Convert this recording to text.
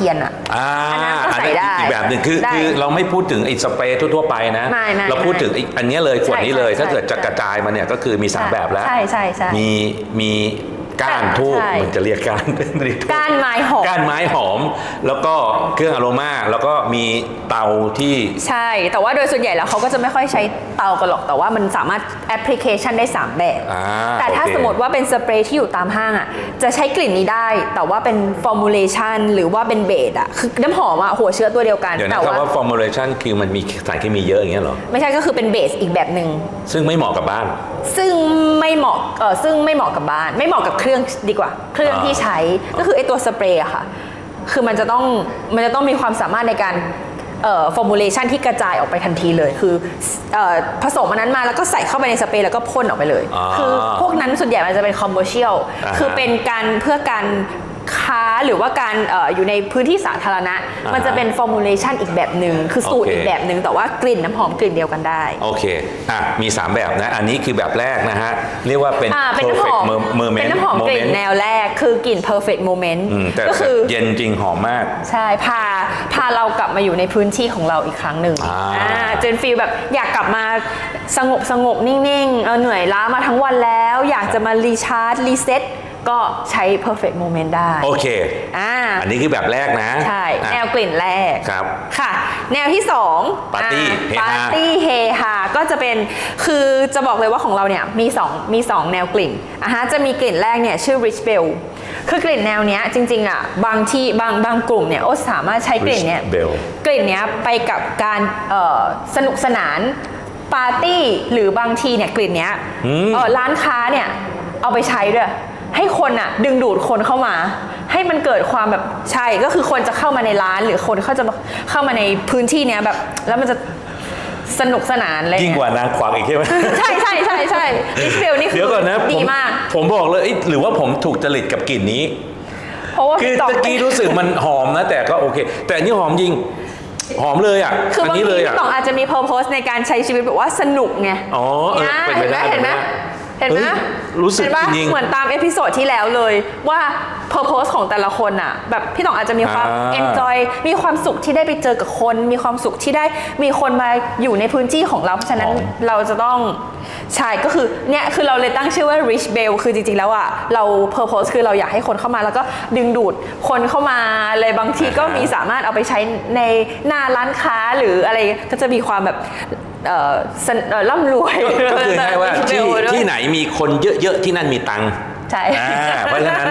เทียนอะ อ่าอันนั้นก็ใส่ได้อีกแบบหนึ่งคือได้คือเราไม่พูดถึงไอ้สเปรย์ทั่วๆไปนะ ไม่ไม่เราพูดถึงอีกอันเนี้ยเลยขวดนี้เลย ใช่ถ้าเกิดจะใช่กระจายมาเนี่ยก็คือมีสามแบบแล้ว ใช่ใช่ใช่ มีมี ก้านทูบใช่ มันจะเรียกก้านไม่ได้ทูบ ก้านไม้หอมก้านไม้หอม แล้วก็เครื่องอโรมา แล้วก็มีเตาที่ ใช่ แต่ว่าโดยส่วนใหญ่แล้วเขาก็จะไม่ค่อยใช้เตากันหรอก แต่ว่ามันสามารถแอปพลิเคชันได้ 3 แบบ อ่าแต่ถ้าโอเค สมมติว่าเป็นสเปรย์ที่อยู่ตามห้างอะ จะใช้กลิ่นนี้ได้ แต่ว่าเป็นฟอร์มูลเลชันหรือว่าเป็นเบสอะ คือน้ำหอมอะหัวเชื้อตัวเดียวกัน เดี๋ยวแต่นะว่าคำว่า formulation คือมันมีสารเคมีเยอะอย่างเงี้ยเหรอ ไม่ใช่ก็คือเป็นเบสอีกแบบหนึ่ง ซึ่งไม่เหมาะกับบ้าน ซึ่ง ไม่เหมาะเออซึ่งไม่เหมาะกับบ้าน ไม่เหมาะกับเครื่องดีกว่า เครื่องอ่าที่ใช้ก็คือไอตัวสเปรย์อะค่ะ คือมันจะต้องมันจะต้องมีความสามารถในการเอ่อฟอร์มูลเลชันที่กระจายออกไปทันทีเลย คือเอ่อผสมอันนั้นมาแล้วก็ใส่เข้าไปในสเปรย์แล้วก็พ่นออกไปเลย อ่าคือพวกนั้นส่วนใหญ่มันจะเป็นคอมเมอร์เชียล อ่าฮะคือเป็นการเพื่อการ ค้าหรือว่าการเอออยู่ในพื้นที่สาธารณะ อ่าฮะมันจะเป็นฟอร์มูลเลชันอีกแบบหนึ่งคือสูตรโอเค อีกแบบหนึ่งแต่ว่ากลิ่นน้ำหอมกลิ่นเดียวกันได้ โอเค อะ มี 3 แบบนะ อันนี้คือแบบแรกนะฮะ เรียกว่าเป็น อ่าเป็นน้ำหอ perfect ม mer- mermaid เป็นน้ำหอมกลิ่น moment แนวแรกคือกลิ่น perfect moment อืมแต่ก็คือเย็นจริงหอมมาก ใช่พาพาเรากลับมาอยู่ในพื้นที่ของเราอีกครั้งหนึ่งอ่าอ่าเจนฟีลแบบอยากกลับมาสงบสงบนิ่งๆเออเหนื่อยล้ามาทั้งวันแล้ว อยากจะมารีชาร์จรีเซ็ต ก็ใช้ perfect moment ได้โอเค อ่าอันนี้คือแบบแรกนะ ใช่อะแนวกลิ่นแรกครับ ค่ะ แนวที่สองปาร์ตี้อ่เฮฮาปาร์ตี้เฮฮาก็จะเป็นคือจะบอกเลยว่าของเราเนี่ยมีสองมีสองแนวกลิ่นอะฮะจะมีกลิ่นแรกเนี่ยชื่อ rich bell คือกลิ่นแนวเนี้ยจริงๆอะบางที่บางบางกลุ่มเนี่ยโอ้สามารถใช้กลิ่นเนี้ย Rich Bell กลิ่นเนี้ยไปกับการเอ่อสนุกสนานปาร์ตี้หรือบางทีเนี่ยกลิ่นเนี้ยอืม เอ่อร้านค้าเนี่ยเอาไปใช้ด้วย ให้คนอะดึงดูดคนเข้ามา ให้มันเกิดความแบบใช่ก็คือคนจะเข้ามาในร้าน หรือคนเขาจะเข้ามาในพื้นที่เนี้ยแบบ แล้วมันจะสนุกสนานอะไรยิ่งกว่านางควักอีกใช่ไหมใช่ใช่ใช่ใช่ดิสเบลนี่คืเดี๋ยวก่อนนะดีผมมาก ผมบอกเลยเอ้ยหรือว่าผมถูกจริตกับกลิ่นนี้เพราะว่าคือพี่ต๋องตะกี้รู้สึกมันหอมนะแต่ก็โอเค แต่อันนี้หอมจริงหอมเลยอะคือบางนี้ทีเลยพี่อะต๋องอาจจะมีเพอร์โพสในการใช้ชีวิตแบบว่าสนุกไง อ๋อเออเนี่ยเป็นไปได้เห็นไหม เป็นไปได้เห็นไหมเฮ้ยรู้สึกเห็นปะจริงๆเหมือนตามเอพิโซดที่แล้วเลยว่าเพอร์โพสของแต่ละคนอะแบบพี่ต๋องอาจจะมีความ อ่าเอนจอยมีความสุขที่ได้ไปเจอกับคน มีความสุขที่ได้มีคนมาอยู่ในพื้นที่ของเรา เพราะฉะนั้นเราจะต้องใช่ก็คือเนี่ยคือเราเลยตั้งชื่อว่า rich bell คือจริงๆแล้วอะเราเพอร์โพสคือเราอยากให้คนเข้ามาแล้วก็ดึงดูดคนเข้ามาเลยบางทีก็มีสามารถเอาไปใช้ในหน้าร้านค้าหรืออะไรก็จะมีความแบบ เอ่อสนเอ่อร่ำรวยก็คือให้ว่า Rich ที่ Bell ด้วย ที่ไหนมีคนเยอะๆที่นั่นมีตังค์ใช่ อ่าเพราะฉะนั้น